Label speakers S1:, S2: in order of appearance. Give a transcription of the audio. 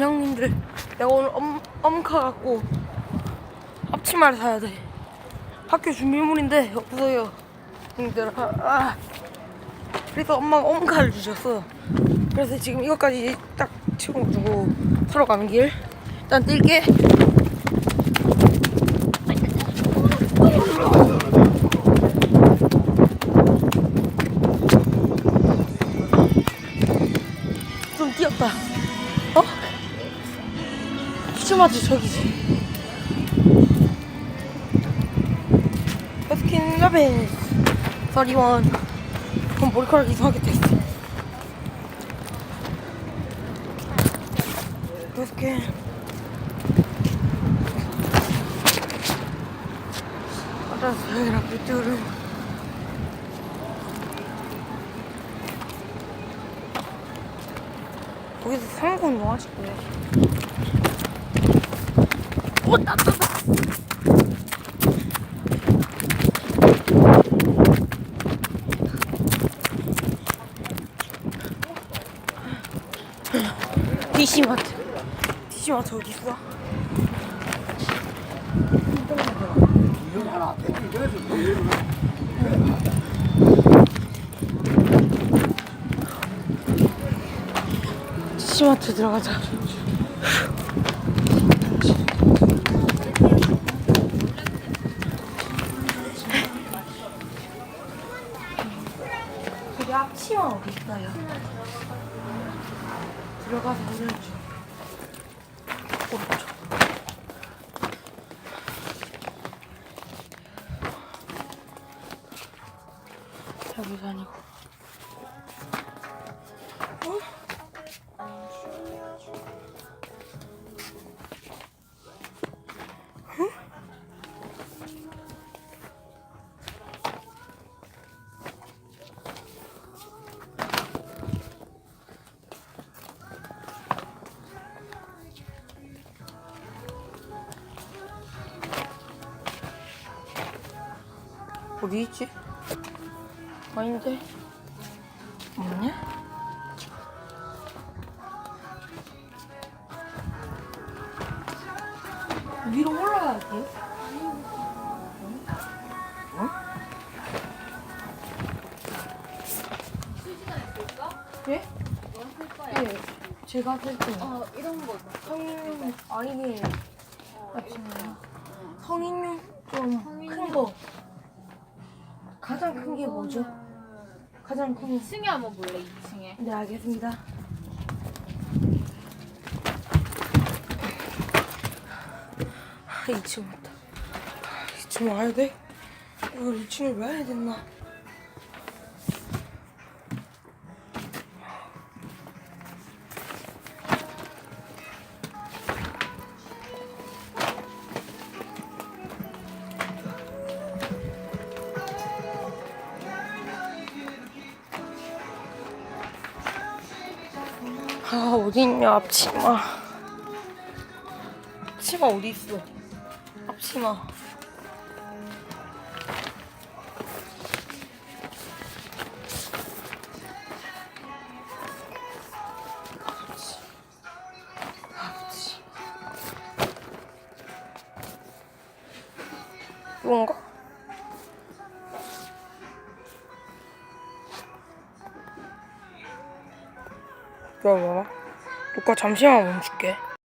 S1: 형님들 내가 오늘 엄, 엄카 갖고 앞치마를 사야 돼. 학교 준비물인데 없어요. 형님들 아, 아. 그래서 엄마가 엄카를 주셨어. 그래서 지금 이것까지 딱 치워주고 사러 가는 길. 일단 뛸게 슈마즈 저기지. 버스킨 라벤스 31 그럼 머리카락 이상하게 됐어. 버스킨 알았어 여기랑 삐뚤은 거기서 뭐 하실 거예 나, 나. DC마트. DC마트 어디 있어? DC마트 들어가자. 여기 앞치마 어디 있어요? 들어가서 보여줘. 오른쪽. 여기가 아니고. 어디 있지? 아닌데? 없네? 위로 올라가야 돼? 어? 예? 예. 제가 살 때.
S2: 어 이런 거
S1: 성인용 아니게 아침에 성인용 좀 큰 거. 가장 큰 게 뭐죠? 가장 큰 게.
S2: 2층에 한번 볼래 2층에
S1: 네 알겠습니다. 아, 2층 왔다. 2층 와야 돼? 이걸 2층을 왜 해야 됐나? 아 어딨냐 앞치마. 앞치마 어디 있어? 앞치마. 앞치. 이건가? 기다려봐 녹화 잠시만 멈출게